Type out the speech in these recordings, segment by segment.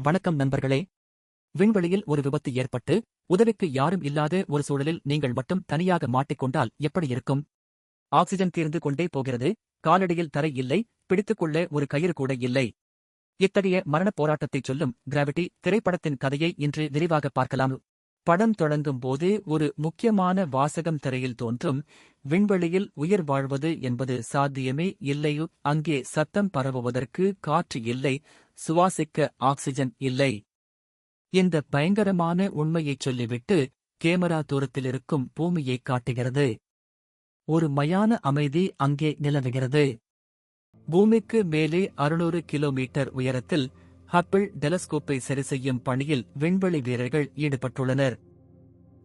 வணக்கம் நண்பர்களே. விண்வெளியில் ஒரு விபத்து ஏற்பட்டு உதவிக்கு யாரும் இல்லாத ஒரு சூழலில் நீங்கள் மட்டும் தனியாக மாட்டிக்கொண்டால் எப்படி இருக்கும்? ஆக்சிஜன் தீர்ந்து கொண்டே போகிறது காலடியில் தரை இல்லை பிடித்துக்கொள்ள ஒரு கயிறு கூட இல்லை. இத்தகைய மரணப் போராட்டத்தைச் சொல்லும் கிராவிட்டி திரைப்படத்தின் கதையை இன்று விரிவாக பார்க்கலாம். படம் தொடங்கும் போதே ஒரு முக்கியமான வாசகம் திரையில் தோன்றும் விண்வெளியில் உயிர் வாழ்வது என்பது சாத்தியமே இல்லையு அங்கே சத்தம் பரவுவதற்கு காற்று இல்லை சுவாசிக்க ஆக்சிஜன் இல்லை. இந்த பயங்கரமான உண்மையைச் சொல்லிவிட்டு கேமரா தூரத்தில் இருக்கும் பூமியைக் காட்டுகிறது. ஒரு மயான அமைதி அங்கே நிலவுகிறது. பூமிக்கு மேலே அறுநூறு கிலோமீட்டர் உயரத்தில் ஹப்பிள் டெலஸ்கோப்பை சரிசெய்யும் பணியில் விண்வெளி வீரர்கள் ஈடுபட்டுள்ளனர்.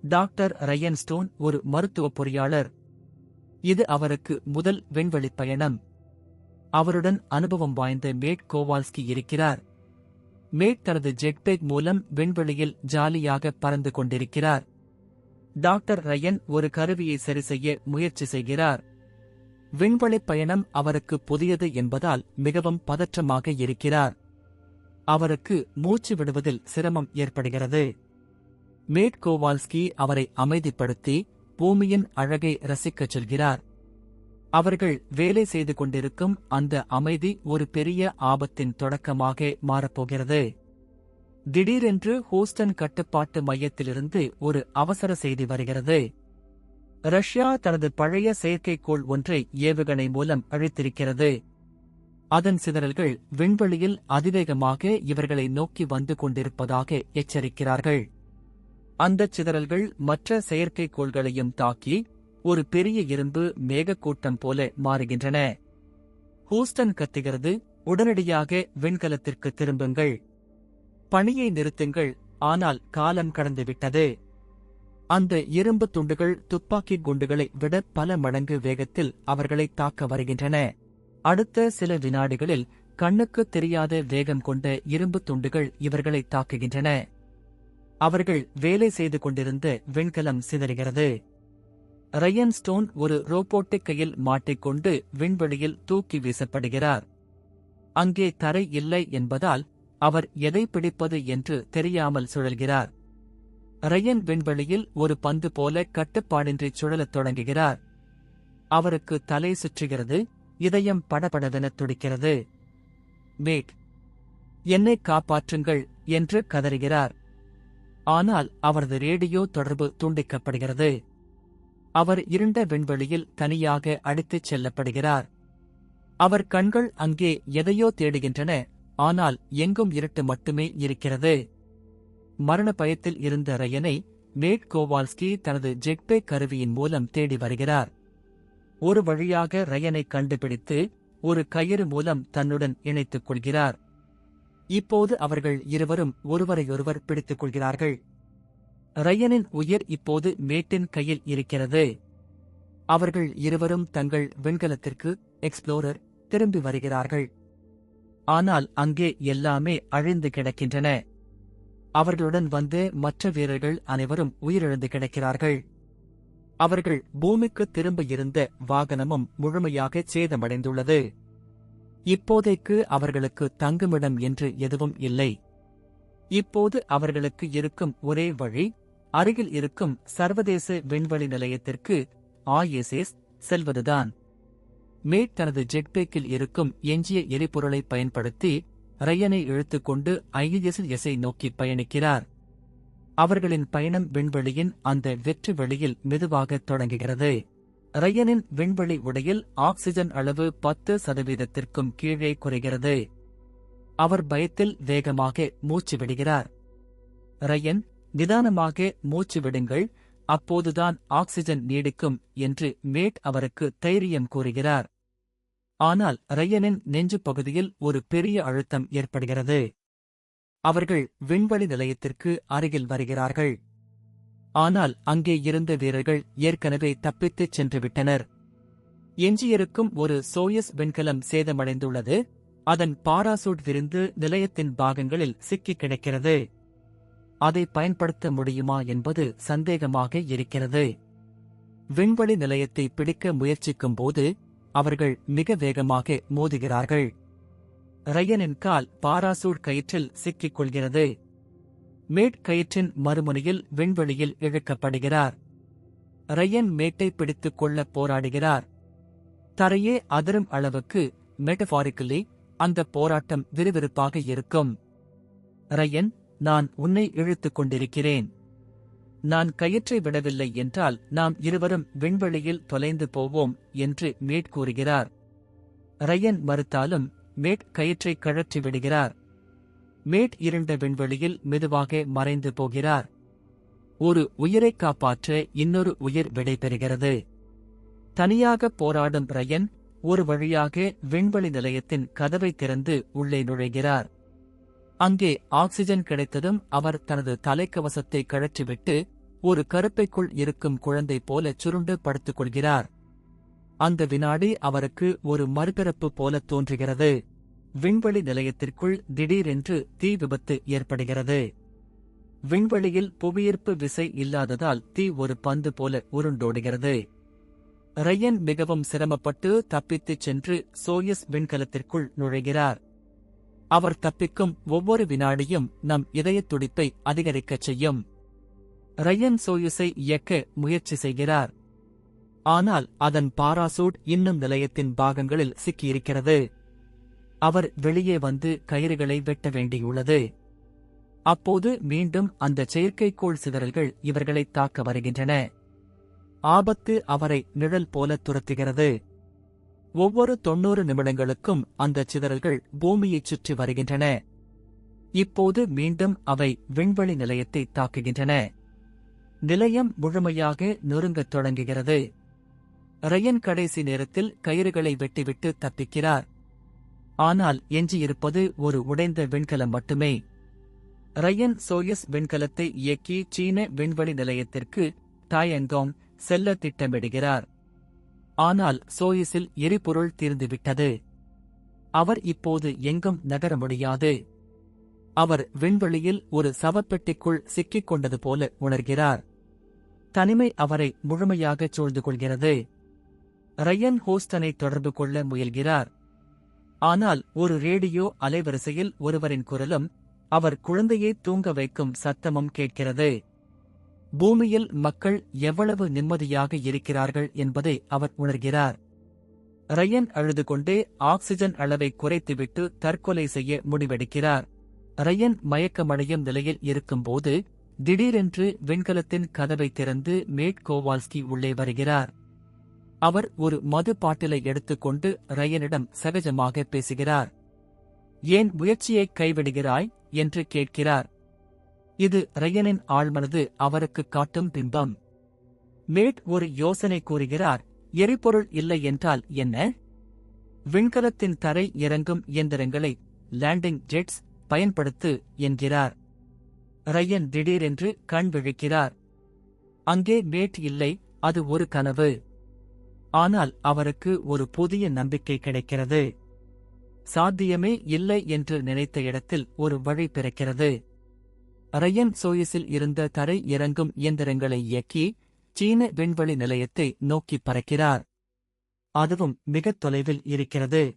டாக்டர் ரயன் ஸ்டோன் ஒரு மருத்துவ பொறியாளர். இது அவருக்கு முதல் விண்வெளி பயணம். அவருடன் அனுபவம் வாய்ந்த மேட் கோவால்ஸ்கி இருக்கிறார். மேட் தனது ஜெட்பேக் மூலம் விண்வெளியில் ஜாலியாக பறந்து கொண்டிருக்கிறார். டாக்டர் ரயன் ஒரு கருவியை சரிசெய்ய முயற்சி செய்கிறார். விண்வெளிப் பயணம் அவருக்கு புதியது என்பதால் மிகவும் பதற்றமாக இருக்கிறார். அவருக்கு மூச்சு விடுவதில் சிரமம் ஏற்படுகிறது. மேட் கோவால்ஸ்கி அவரை அமைதிப்படுத்தி பூமியின் அழகை ரசிக்கச் சொல்கிறார். அவர்கள் வேலை செய்து கொண்டிருக்கும் அந்த அமைதி ஒரு பெரிய ஆபத்தின் தொடக்கமாக மாறப்போகிறது. திடீரென்று ஹூஸ்டன் கட்டுப்பாட்டு மையத்திலிருந்து ஒரு அவசர செய்தி வருகிறது. ரஷ்யா தனது பழைய செயற்கைக்கோள் ஒன்றை ஏவுகணை மூலம் அழித்திருக்கிறது. அதன் சிதறல்கள் விண்வெளியில் அதிவேகமாக இவர்களை நோக்கி வந்து கொண்டிருப்பதாக எச்சரிக்கிறார்கள். அந்தச் சிதறல்கள் மற்ற செயற்கைக்கோள்களையும் தாக்கி ஒரு பெரிய இரும்பு மேகக்கூட்டம் போல மாறுகின்றன. ஹூஸ்டன் கத்துகிறது உடனடியாக விண்கலத்திற்கு திரும்புங்கள். பணியை நிறுத்துங்கள் ஆனால் காலம் கடந்துவிட்டது அந்த இரும்பு துண்டுகள் துப்பாக்கி குண்டுகளை விட பல மடங்கு வேகத்தில் அவர்களை தாக்க வருகின்றன. அடுத்த சில வினாடிகளில் கண்ணுக்கு தெரியாத வேகம் கொண்ட இரும்பு துண்டுகள் இவர்களை தாக்குகின்றன. அவர்கள் வேலை செய்து கொண்டிருந்த விண்கலம் சிதறுகிறது. ரயன் ஸ்டோன் ஒரு ரோபோட்டிக் கையில் மாட்டிக்கொண்டு விண்வெளியில் தூக்கி வீசப்படுகிறார். அங்கே தரை இல்லை என்பதால் அவர் எதை பிடிப்பது என்று தெரியாமல் சுழல்கிறார். ரயன் விண்வெளியில் ஒரு பந்து போல கட்டுப்பாடின்றி சுழலத் தொடங்குகிறார். அவருக்கு தலை சுற்றுகிறது. இதயம் படபடவென துடிக்கிறது. மேட் என்னை காப்பாற்றுங்கள் என்று கதறுகிறார். ஆனால் அவரது ரேடியோ தொடர்பு துண்டிக்கப்படுகிறது. அவர் இருண்ட விண்வெளியில் தனியாக அடித்துச் செல்லப்படுகிறார். அவர் கண்கள் அங்கே எதையோ தேடுகின்றன ஆனால் எங்கும் இருட்டு மட்டுமே இருக்கிறது. மரண பயத்தில் இருந்த ரயனை மேட் கோவால்ஸ்கி தனது ஜெட்பே கருவியின் மூலம் தேடி வருகிறார். ஒரு வழியாக ரயனை கண்டுபிடித்து ஒரு கயிறு மூலம் தன்னுடன் இணைத்துக் கொள்கிறார். இப்போது அவர்கள் இருவரும் ஒருவரையொருவர் பிடித்துக் கொள்கிறார்கள். ரயனின் உயிர் இப்போது மேட்டின் கையில் இருக்கிறது. அவர்கள் இருவரும் தங்கள் விண்கலத்திற்கு எக்ஸ்ப்ளோரர் திரும்பி வருகிறார்கள். ஆனால் அங்கே எல்லாமே அழிந்து கிடக்கின்றன. அவர்களுடன் வந்து மற்ற வீரர்கள் அனைவரும் உயிரிழந்து கிடக்கிறார்கள். அவர்கள் பூமிக்கு திரும்ப இருந்த வாகனமும் முழுமையாக சேதமடைந்துள்ளது. இப்போதைக்கு அவர்களுக்கு தங்குமிடம் என்று எதுவும் இல்லை. இப்போது அவர்களுக்கு இருக்கும் ஒரே வழி அருகில் இருக்கும் சர்வதேச விண்வெளி நிலையத்திற்கு ஆய்எஸ்எஸ் செல்வதுதான். மேட் தனது ஜெட்பேக்கில் இருக்கும் எஞ்சிய எரிபொருளை பயன்படுத்தி ரயனை இழுத்துக்கொண்டு ஐஎஸ்எஸ்ஐ நோக்கி பயணிக்கிறார். அவர்களின் பயணம் விண்வெளியின் அந்த வெற்று வெளியில் மெதுவாக தொடங்குகிறது. ரயனின் விண்வெளி உடையில் ஆக்சிஜன் அளவு பத்து சதவீதத்திற்கும் கீழே குறைகிறது. அவர் பயத்தில் வேகமாக மூச்சு விடுகிறார். ரயன் நிதானமாக மூச்சு விடுங்கள் அப்போதுதான் ஆக்சிஜன் நீடிக்கும் என்று மேட் அவருக்கு தைரியம் கூறுகிறார். ஆனால் ரயனின் நெஞ்சு பகுதியில் ஒரு பெரிய அழுத்தம் ஏற்படுகிறது. அவர்கள் விண்வெளி நிலையத்திற்கு அருகில் வருகிறார்கள். ஆனால் அங்கே இருந்த வீரர்கள் ஏற்கனவே தப்பித்துச் சென்றுவிட்டனர். எஞ்சியிருக்கும் ஒரு சோயஸ் விண்கலம் சேதமடைந்துள்ளது. அதன் பாராசூட் விருந்து நிலையத்தின் பாகங்களில் சிக்கிக் கிடக்கிறது. அதை பயன்படுத்த முடியுமா என்பது சந்தேகமாக இருக்கிறது. விண்வெளி நிலையத்தை பிடிக்க முயற்சிக்கும் போது அவர்கள் மிக வேகமாக மோதுகிறார்கள். ரயனின் கால் பாராசூட் கயிற்றில் சிக்கிக் கொள்கிறது மேட் கயிற்றின் மறுமுனையில் விண்வெளியில் இழுக்கப்படுகிறார். ரயன் மேட்டை பிடித்துக் கொள்ள போராடுகிறார். தரையே அதிரும் அளவுக்கு மெட்டபாரிக்கலி அந்த போராட்டம் விறுவிறுப்பாக இருக்கும். ரயன் நான் உன்னை இழுத்துக் கொண்டிருக்கிறேன். நான் கயிற்றை விடவில்லை என்றால் நாம் இருவரும் விண்வெளியில் தொலைந்து போவோம் என்று மேட் கூறுகிறார். ரயன் மறுத்தாலும் மேட் கயிற்றை கழற்றி விடுகிறார். மேட் இருண்ட விண்வெளியில் மெதுவாக மறைந்து போகிறார். ஒரு உயிரைக் காப்பாற்ற இன்னொரு உயிர் விடைபெறுகிறது தனியாக போராடும் ரயன் ஒரு வழியாக விண்வெளி நிலையத்தின் கதவை திறந்து உள்ளே நுழைகிறார். அங்கே ஆக்சிஜன் கிடைத்ததும் அவர் தனது தலைக்கவசத்தை கழற்றிவிட்டு ஒரு கருப்பைக்குள் இருக்கும் குழந்தை போல சுருண்டு படுத்துக் கொள்கிறார். அந்த வினாடி அவருக்கு ஒரு மறுபிறப்பு போல தோன்றுகிறது. விண்வெளி நிலையத்திற்குள் திடீரென்று தீ விபத்து ஏற்படுகிறது. விண்வெளியில் புவியீர்ப்பு விசை இல்லாததால் தீ ஒரு பந்து போல உருண்டோடுகிறது. ரயன் மிகவும் சிரமப்பட்டு தப்பித்துச் சென்று சோயஸ் விண்கலத்திற்குள் நுழைகிறார். அவர் தப்பிக்கும் ஒவ்வொரு வினாடியும் நம் இதயத் துடிப்பை அதிகரிக்கச் செய்யும். ரயன் சோயுஸை இயக்க முயற்சி செய்கிறார். ஆனால் அதன் பாராசூட் இன்னும் நிலையத்தின் பாகங்களில் சிக்கியிருக்கிறது. அவர் வெளியே வந்து கயிறுகளை வெட்ட வேண்டியுள்ளது. அப்போது மீண்டும் அந்த செயற்கைக்கோள் சிதறல்கள் இவர்களை தாக்க வருகின்றன. ஆபத்து அவரை நிழல் போல துரத்துகிறது. ஒவ்வொரு தொன்னூறு நிமிடங்களுக்கும் அந்த சிதறல்கள் பூமியைச் சுற்றி வருகின்றன. இப்போது மீண்டும் அவை விண்வெளி நிலையத்தை தாக்குகின்றன. நிலையம் முழுமையாக நொறுங்கத் தொடங்குகிறது. ரயன் கடைசி நேரத்தில் கயிறுகளை வெட்டிவிட்டு தப்பிக்கிறார். ஆனால் எஞ்சியிருப்பது ஒரு உடைந்த விண்கலம் மட்டுமே. ரயன் சோயஸ் விண்கலத்தை இயக்கி சீன விண்வெளி நிலையத்திற்கு டாயங்காங் செல்ல திட்டமிடுகிறார். ஆனால் சோயஸில் எரிபொருள் தீர்ந்துவிட்டது. அவர் இப்போது எங்கும் நகர முடியாது. அவர் விண்வெளியில் ஒரு சவப்பெட்டிக்குள் சிக்கிக் கொண்டது போல உணர்கிறார். தனிமை அவரை முழுமையாகச் சூழ்ந்து கொள்கிறது. ரயன் ஹோஸ்டனை தொடர்பு கொள்ள முயல்கிறார். ஆனால் ஒரு ரேடியோ அலைவரிசையில் ஒருவரின் குரலும் அவர் குழந்தையை தூங்க வைக்கும் சத்தமும் கேட்கிறது. பூமியில் மக்கள் எவ்வளவு நிம்மதியாக இருக்கிறார்கள் என்பதை அவர் உணர்கிறார். ரயன் அழுது கொண்டே ஆக்சிஜன் அளவை குறைத்துவிட்டு தற்கொலை செய்ய முடிவெடுக்கிறார். ரயன் மயக்கமடையும் நிலையில் இருக்கும்போது திடீரென்று விண்கலத்தின் கதவை திறந்து மேட் கோவால்ஸ்கி உள்ளே வருகிறார். அவர் ஒரு மது பாட்டிலை எடுத்துக்கொண்டு ரயனிடம் சகஜமாக பேசுகிறார். ஏன் முயற்சியை கைவிடுகிறாய்? என்று கேட்கிறார். இது ரயனின் ஆழ்மனது அவருக்கு காட்டும் பிம்பம். மேட் ஒரு யோசனை கூறுகிறார். எரிபொருள் இல்லை என்றால் என்ன? விண்கலத்தின் தரை இறங்கும் இயந்திரங்களை லேண்டிங் ஜெட்ஸ் பயன்படுத்து என்கிறார். ரயன் திடீரென்று கண் விழிக்கிறார். அங்கே மேட் இல்லை அது ஒரு கனவு. ஆனால் அவருக்கு ஒரு புதிய நம்பிக்கை கிடைக்கிறது. சாத்தியமே இல்லை என்று நினைத்த இடத்தில் ஒரு வழி பிறக்கிறது. ரயன் சோயஸில் இருந்த தரை இறங்கும் இயந்திரங்களை இயக்கி சீன விண்வெளி நிலையத்தை நோக்கி பறக்கிறார். அதுவும் மிகத் தொலைவில் இருக்கிறது.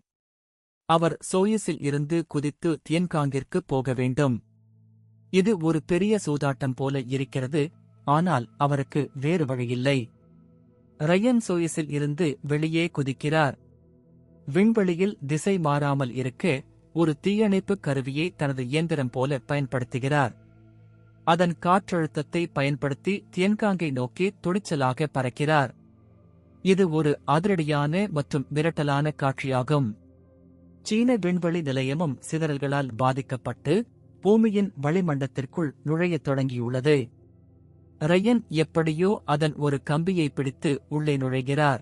அவர் சோயஸில் இருந்து குதித்து தியன்காங்கிற்கு போக வேண்டும். இது ஒரு பெரிய சூதாட்டம் போல இருக்கிறது ஆனால் அவருக்கு வேறு வழியில்லை. ரயன் சோயஸில் இருந்து வெளியே குதிக்கிறார். விண்வெளியில் திசை மாறாமல் இருக்க ஒரு தீயணைப்பு கருவியை தனது இயந்திரம் போல பயன்படுத்துகிறார். அதன் காற்றழுத்தத்தை பயன்படுத்தி தியன்காங்கை நோக்கி துணிச்சலாக பறக்கிறார். இது ஒரு அதிரடியான மற்றும் மிரட்டலான காட்சியாகும். சீன விண்வெளி நிலையமும் சிதறல்களால் பாதிக்கப்பட்டு பூமியின் வளிமண்டத்திற்குள் நுழையத் தொடங்கியுள்ளது. ரயன் எப்படியோ அதன் ஒரு கம்பியை பிடித்து உள்ளே நுழைகிறார்.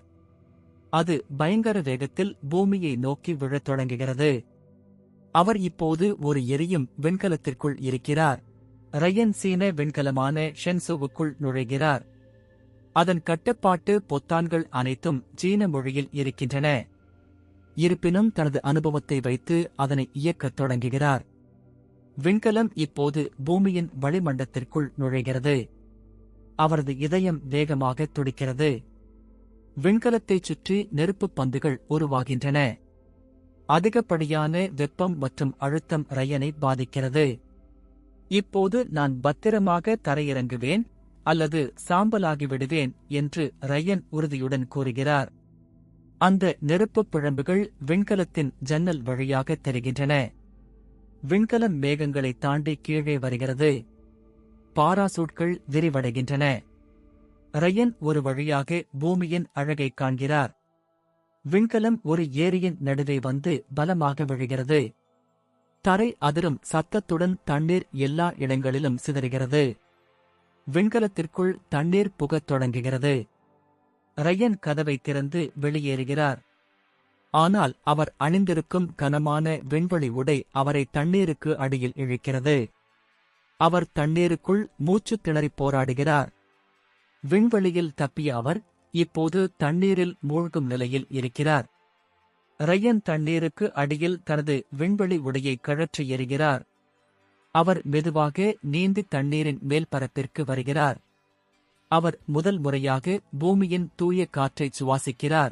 அது பயங்கர வேகத்தில் பூமியை நோக்கி விழத் தொடங்குகிறது. அவர் இப்போது ஒரு எரியும் விண்கலத்திற்குள் இருக்கிறார். ரயன் சீன விண்கலமான ஷென்சோவுக்குள் நுழைகிறார். அதன் கட்டுப்பாட்டு பொத்தான்கள் அனைத்தும் சீன மொழியில் இருக்கின்றன. இருப்பினும் தனது அனுபவத்தை வைத்து அதனை இயக்கத் தொடங்குகிறார். விண்கலம் இப்போது பூமியின் வளிமண்டத்திற்குள் நுழைகிறது. அவரது இதயம் வேகமாக துடிக்கிறது. விண்கலத்தைச் சுற்றி நெருப்புப் பந்துகள் உருவாகின்றன. அதிகப்படியான வெப்பம் மற்றும் அழுத்தம் ரயனை பாதிக்கிறது. இப்போது நான் பத்திரமாக தரையிறங்குவேன் அல்லது சாம்பலாகி விடுவேன் என்று ரயன் உறுதியுடன் கூறுகிறார். அந்த நெருப்புப் பிழம்புகள் விண்கலத்தின் ஜன்னல் வழியாக தெரிகின்றன. விண்கலம் மேகங்களை தாண்டி கீழே வருகிறது. பாராசூட்கள் விரிவடைகின்றன. ரயன் ஒரு வழியாக பூமியின் அழகை காண்கிறார். விண்கலம் ஒரு ஏரியின் நடுவே வந்து பலமாக விழுகிறது. தரை அதிரும் சத்தத்துடன் தண்ணீர் எல்லா இடங்களிலும் சிதறுகிறது. விண்கலத்திற்குள் தண்ணீர் புகத் தொடங்குகிறது. ரயன் கதவை திறந்து வெளியேறுகிறார். ஆனால் அவர் அணிந்திருக்கும் கனமான விண்வெளி உடை அவரை தண்ணீருக்கு அடியில் இழுக்கிறது. அவர் தண்ணீருக்குள் மூச்சு திணறிப் போராடுகிறார். விண்வெளியில் தப்பிய அவர் இப்போது தண்ணீரில் மூழ்கும் நிலையில் இருக்கிறார். ரயன் தண்ணீருக்கு அடியில் தனது விண்வெளி உடையை கழற்றி எறிகிறார். அவர் மெதுவாக நீந்தி தண்ணீரின் மேல்பரப்பிற்கு வருகிறார். அவர் முதல் முறையாக பூமியின் தூய காற்றை சுவாசிக்கிறார்.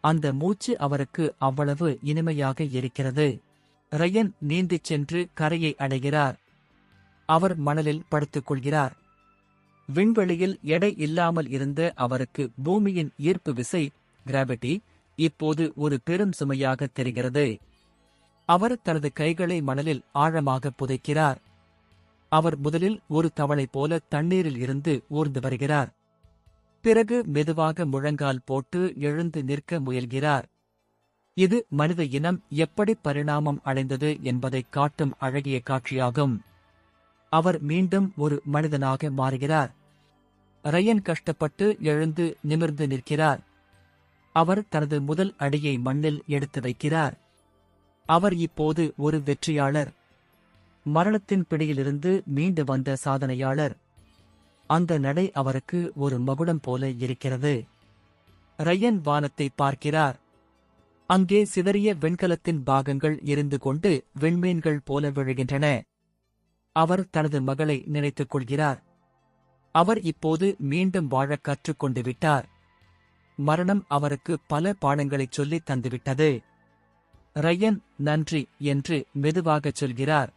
அந்த மூச்சு அவருக்கு அவ்வளவு இனிமையாக இருக்கிறது. ரயன் நீந்திச் சென்று கரையை அடைகிறார். அவர் மணலில் படுத்துக் கொள்கிறார் விண்வெளியில் எடை இல்லாமல் இருந்த அவருக்கு பூமியின் ஈர்ப்பு விசை கிராவிட்டி இப்போது ஒரு பெரும் சுமையாக தெரிகிறது. அவர் தனது கைகளை மணலில் ஆழமாக புதைக்கிறார். அவர் முதலில் ஒரு தவளை போல தண்ணீரில் இருந்து ஊர்ந்து வருகிறார். பிறகு மெதுவாக முழங்கால் போட்டு எழுந்து நிற்க முயல்கிறார். இது மனித இனம் எப்படி பரிணாமம் அடைந்தது என்பதைக் காட்டும் அழகிய காட்சியாகும். அவர் மீண்டும் ஒரு மனிதனாக மாறுகிறார். ரயன் கஷ்டப்பட்டு எழுந்து நிமிர்ந்து நிற்கிறார். அவர் தனது முதல் அடியை மண்ணில் எடுத்து வைக்கிறார். அவர் இப்போது ஒரு வெற்றியாளர். மரணத்தின் பிடியிலிருந்து மீண்டு வந்த சாதனையாளர். அந்த நடை அவருக்கு ஒரு மகுடம் போல இருக்கிறது. ரயன் வானத்தை பார்க்கிறார். அங்கே சிதறிய வெண்கலத்தின் பாகங்கள் இருந்து கொண்டு விண்மீன்கள் போல விழுகின்றன. அவர் தனது மகளை நினைத்துக் கொள்கிறார். அவர் இப்போது மீண்டும் வாழக் கற்றுக்கொண்டு விட்டார். மரணம் அவருக்கு பல பாடங்களைச் சொல்லித் தந்துவிட்டது. ரயன் நன்றி என்று மெதுவாகச் சொல்கிறார்.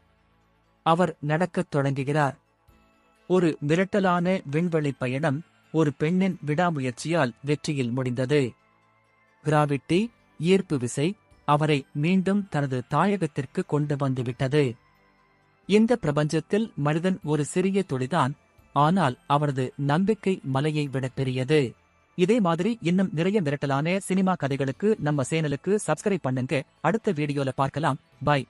அவர் நடக்கத் தொடங்குகிறார். ஒரு மிரட்டலான விண்வெளி பயணம் ஒரு பெண்ணின் விடாமுயற்சியால் வெற்றியில் முடிந்தது. கிராவிட்டி ஈர்ப்பு விசை அவரை மீண்டும் தனது தாயகத்திற்கு கொண்டு வந்துவிட்டது இந்த பிரபஞ்சத்தில் மனிதன் ஒரு சிறிய துளிதான் ஆனால் அவரது நம்பிக்கை மலையை விட பெரியது. இதே மாதிரி இன்னும் நிறைய மிரட்டலான சினிமா கதைகளுக்கு நம்ம சேனலுக்கு சப்ஸ்கிரைப் பண்ணுங்க. அடுத்த வீடியோல பார்க்கலாம். பை